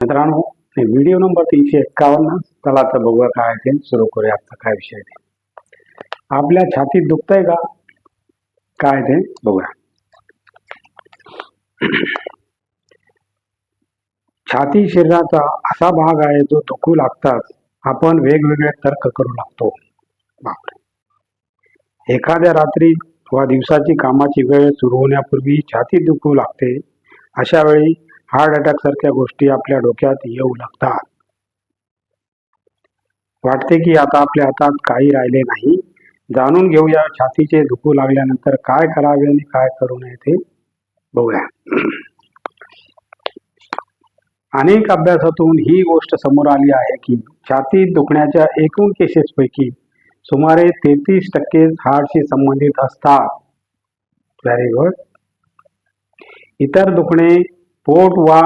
मित्रांनो video number तीनशे एक्कावन्न. चला तर बघूया काय ते. सुरू करूया आता काय विषय ते आपल्या छातीत दुखतंय का? काय ते बघूया. छाती शरीराचा असा भाग आहे जो दुखू लागताच आपण वेगवेगळे तर्क करू लागतो. एखाद्या रात्री वा दिवसाची कामाची वेळ सुरू होण्यापूर्वी छाती दुखू लागते. अशा वेळी हार्ट अटॅक सारख्या गोष्टी आपल्या डोक्यात येऊ लागतात. वाटते की आता आपल्या हातात काही राहिले नाही. जाणून घेऊया छातीचे दुखू लागल्यानंतर काय करावे आणि काय करू नये ते बघूया. अनेक अभ्यासातून ही गोष्ट समोर आली आहे की छातीत दुखण्याच्या एकूण केसेसपैकी सुमारे तेहतीस टक्के हार्टशी संबंधित असतात. व्हेरी गुड इतर दुखणे पोट वा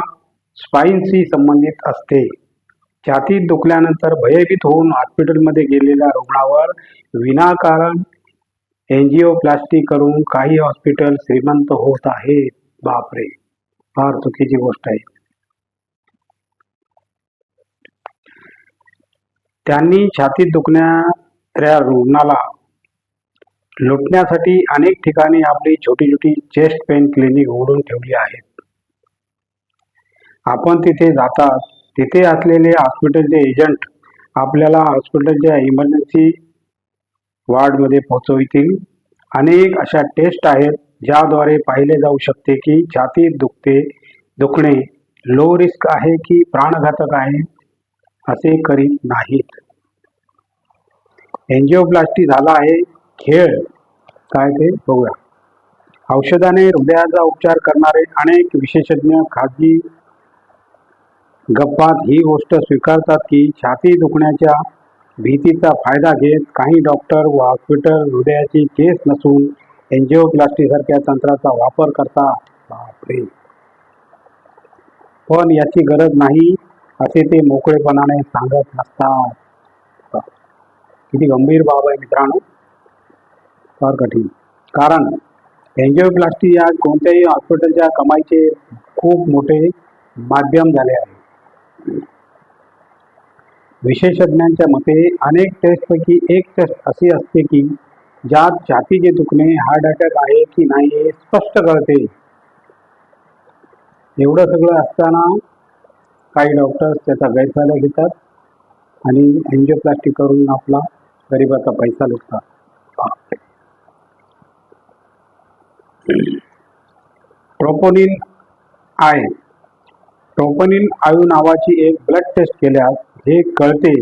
स्पाईनशी संबंधित असते. छातीत दुखल्यानंतर भयभीत होऊन हॉस्पिटलमध्ये गेलेल्या रुग्णावर विनाकारण एन्जिओप्लास्टी करून काही हॉस्पिटल श्रीमंत होत आहेत. बापरे! फार चुकीची गोष्ट आहे. त्यांनी छातीत दुखणाऱ्या रुग्णाला लुटण्यासाठी अनेक ठिकाणी आपली छोटी छोटी चेस्ट पेन क्लिनिक उघडून ठेवली आहेत आपण तिथे जातात. तिथे असलेले हॉस्पिटलचे एजंट आपल्याला हॉस्पिटलच्या इमर्जन्सी वार्डमध्ये पोहोचवितील. अनेक अशा टेस्ट आहेत ज्याद्वारे पाहिले जाऊ शकते की छाती दुखते दुखणे लो रिस्क आहे की प्राणघातक आहे असे करीत नाहीत. एन्जिओप्लास्टी झाला आहे. खेळ काय ते बघूया. औषधाने हृदयाचा उपचार करणारे अनेक विशेषज्ञ खाजगी गप्पात ही गोष्ट स्वीकारतात की छाती दुखण्याच्या भीतीचा फायदा घेत काही डॉक्टर व हॉस्पिटल हृदयाची केस नसून एन्जिओप्लास्टीसारख्या तंत्राचा वापर करता. बापरे. पण याची गरज नाही असे ते मोकळेपणाने सांगत नसतात किती गंभीर बाब आहे मित्रांनो. फार कठीण. कारण एन्जिओप्लास्टी या कोणत्याही हॉस्पिटलच्या कमाईचे खूप मोठे माध्यम झाले आहे. विशेषज्ञांच्या मते अनेक टेस्टपैकी एक टेस्ट अशी असते की ज्यात छातीचे दुखणे हार्ट अटॅक आहे की नाही हे स्पष्ट कळते. एवढं सगळं असताना काही डॉक्टर्स त्याचा गैरफायदा घेतात आणि एन्जिओप्लास्टी करून आपला गरिबाचा पैसा लुटतात. ट्रोपोनिन आहे ट्रोपोनिन आयू नावाची एक ब्लड टेस्ट केल्यास हे कळते.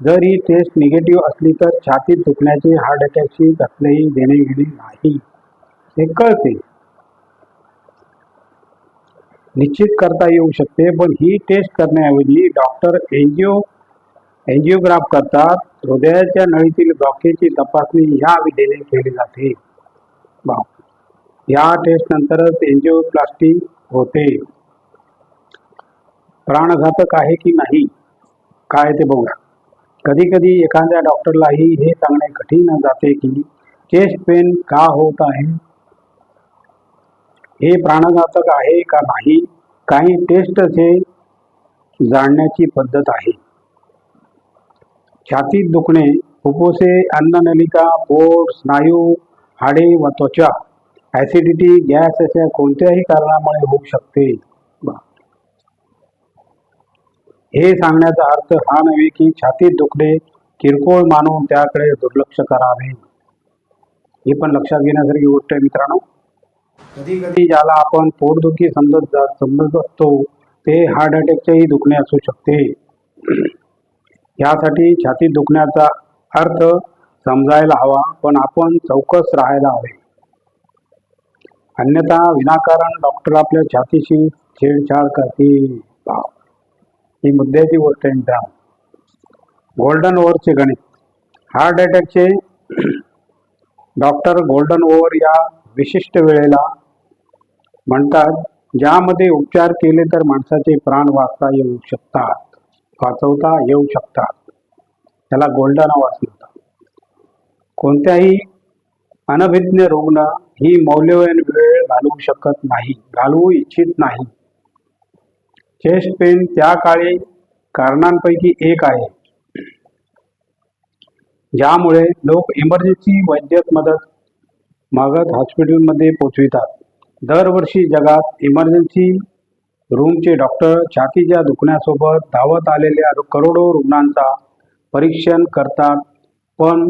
जर ही टेस्ट निगेटिव्ह असली तर छातीत दुखण्याची हार्ट अटॅकची कसलेही देणे घेणे नाही. हे कळते. निश्चित करता येऊ शकते पण ही टेस्ट करण्याऐवजी डॉक्टर एनजीओ एन्जिओग्राफ करतात. हृदयाच्या नळीतील ब्लॉकेजची तपासणी या विधेने केली जाते. या टेस्ट नंतरच एन्जिओप्लास्टी होते. प्राणघातक आहे की नाही काय ते बघूया. कधी कधी एखाद्या डॉक्टरलाही हे सांगणे कठीण जाते की चेस्ट पेन का होत आहे? हे प्राणघातक आहे का नाही? काही टेस्ट हे जाणण्याची पद्धत आहे. छातीत दुखणे फुफ्फुसे अन्ननलिका पोट स्नायू हाडे व त्वचा ॲसिडिटी गॅस अशा कोणत्याही कारणामुळे होऊ शकते. हे सांगण्याचा अर्थ हा नव्हे की छातीत दुखणे किरकोळ मानून त्याकडे दुर्लक्ष करावे. ही पण लक्षात घेण्यासारखी गोष्ट आहे मित्रांनो. कधी कधी ज्याला आपण पोटदुखी समजत जा समजत असतो ते हार्ट अटॅकचेही दुखणे असू शकते. यासाठी छातीत दुखण्याचा अर्थ समजायला हवा पण आपण चौकस राहायला हवे. अन्यथा विनाकारण डॉक्टर आपल्या छातीशी छेडछाड करतील. ही मुद्द्याची गोष्ट आहे मित्रांनो. गोल्डन ओव्हरचे गणित. हार्ट अटॅकचे डॉक्टर गोल्डन ओव्हर या विशिष्ट वेळेला म्हणतात ज्यामध्ये उपचार केले तर माणसाचे प्राण वाचता येऊ शकतात वाचवता येऊ शकतात. त्याला गोल्डन आवाज म्हणतात. कोणत्याही अनभिज्ञ रुग्ण ही मौल्यवान वेळ घालवू शकत नाही घालवू इच्छित नाही. चेस्ट पेन त्या काळी कारणांपैकी एक आहे. ज्यामुळे लोक इमर्जन्सी वैद्यक मदत मागत हॉस्पिटलमध्ये पोचवितात. दरवर्षी जगात इमर्जन्सी रूमचे डॉक्टर छातीच्या दुखण्यासोबत धावत आलेल्या करोडो रुग्णांचा परीक्षण करतात. पण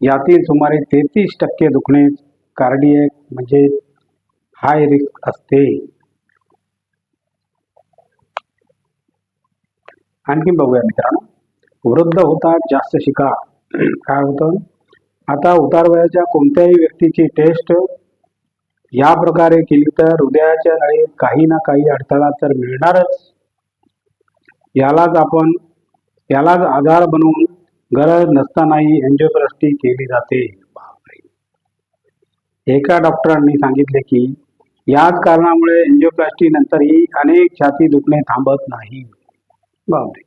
यातील सुमारे तेहतीस टक्के दुखणे कार्डियक म्हणजे हाय रिस्क असते. आणखी बघूया मित्रांनो. वृद्ध होतात जास्त शिका. काय होतं? आता उतार वयाच्या कोणत्याही व्यक्तीची टेस्ट या प्रकारे केली तर हृदयाच्या नळीत काही ना काही अडथळा तर मिळणारच. यालाच आपण यालाच आधार बनवून गरज नसतानाही एन्जिओप्लास्टी केली जाते. एका डॉक्टरांनी सांगितले की याच कारणामुळे एन्जिओप्लास्टी नंतरही अनेक छाती दुखणे थांबत नाही. बापरे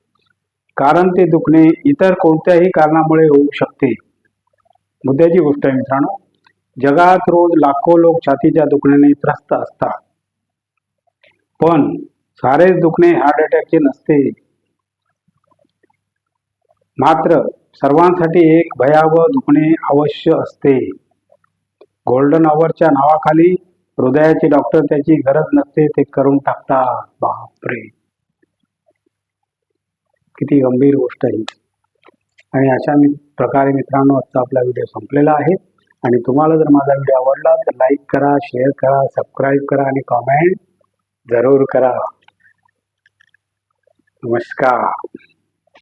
कारण ते दुखणे इतर कोणत्याही कारणामुळे होऊ शकते. मुद्द्याची गोष्ट आहे मित्रांनो जगात रोज लाखो लोक छातीच्या दुखण्याने त्रस्त असतात. पण सारेच दुखणे हार्ट अटॅकचे नसते. मात्र सर्वांसाठी एक भयावह दुखणे अवश्य असते. गोल्डन आवरच्या नावाखाली हृदयाचे डॉक्टर त्याची गरज नसते ते करून टाकतात. बापरे! किती गंभीर गोष्ट आहे आणि अशा मी प्रकारे मित्रांनो आजचा आपला व्हिडिओ संपलेला आहे. आणि तुम्हाला जर माझा व्हिडिओ आवडला तर लाईक करा शेअर करा सबस्क्राईब करा आणि कॉमेंट जरूर करा. नमस्कार.